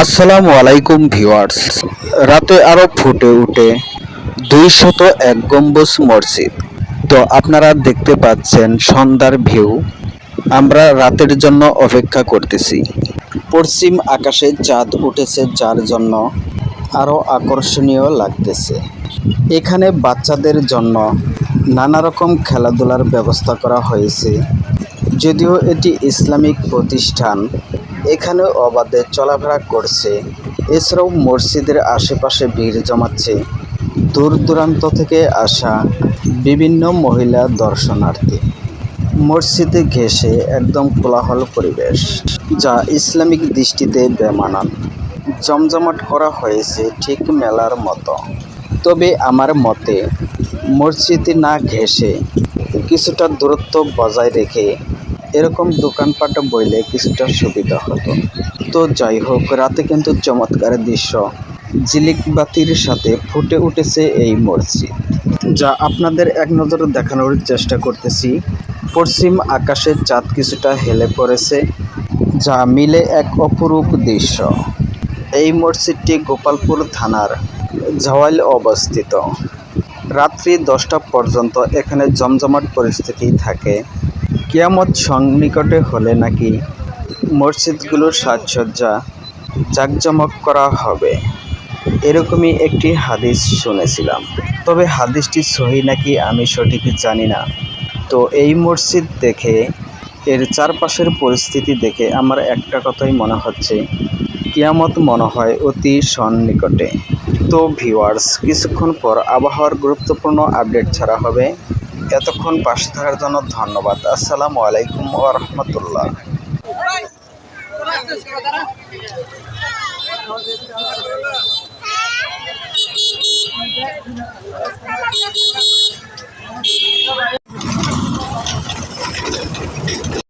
আসসালামু আলাইকুম ভিউয়ার্স। রাতে আরও ফুটে উঠে দুই শত এক গম্বুজ মসজিদ। তো আপনারা দেখতে পাচ্ছেন সন্ধ্যার ভিউ। আমরা রাতের জন্য অপেক্ষা করতেছি। পশ্চিম আকাশে চাঁদ উঠেছে, যার জন্য আরও আকর্ষণীয় লাগতেছে। এখানে বাচ্চাদের জন্য নানা রকম খেলাধুলার ব্যবস্থা করা হয়েছে। যদিও এটি ইসলামিক প্রতিষ্ঠান এখানে অবাধে চলাফেরা করছে। এছাড়াও মসজিদের আশেপাশে ভিড় জমাচ্ছে। দূর দূরান্ত থেকে আসা বিভিন্ন মহিলা দর্শনার্থী। মসজিদে ঘেঁষে একদম কোলাহল পরিবেশ, যা ইসলামিক দৃষ্টিতে বেমানান। জমজমাট করা হয়েছে ঠিক মেলার মতো। তবে আমার মতে, মসজিদে না ঘেঁষে কিছুটা দূরত্ব বজায় রেখে এরকম দোকানপাট বইলে কিছুটা সুবিধা হতো। তো যাই হোক, রাতে কিন্তু চমৎকার দৃশ্য। ঝিলিক বাতির সাথে ফুটে উঠেছে এই মসজিদ। যা আপনাদের এক নজরে দেখানোর চেষ্টা করতেছি। পশ্চিম আকাশের চাঁদ কিছুটা হেলে পড়েছে, যা মিলে এক অপরূপ দৃশ্য। এই মসজিদটি গোপালপুর থানার ঝওয়াইল অবস্থিত। রাত্রি দশটা পর্যন্ত এখানে জমজমাট পরিস্থিতি থাকে। কিয়ামত সন্নিকটে হলে নাকি মসজিদগুলোর সাজসজ্জা জাঁকজমক করা হবে? এরকমই একটি হাদিস শুনেছিলাম। তবে হাদিসটি সহি নাকি আমি সঠিক জানি না। তো এই মসজিদ দেখে, এর চারপাশের পরিস্থিতি দেখে আমার একটা কথাই মনে হচ্ছে। কিয়ামত মনে হয় অতি সন্নিকটে। তো ভিওয়ার্স কিছুক্ষণ পর আবহাওয়ার গুরুত্বপূর্ণ আপডেট ছাড়া হবে। এতক্ষণ পাশে থাকার জন্য ধন্যবাদ। আসসালামু আলাইকুম ও রহমতুল্লাহ।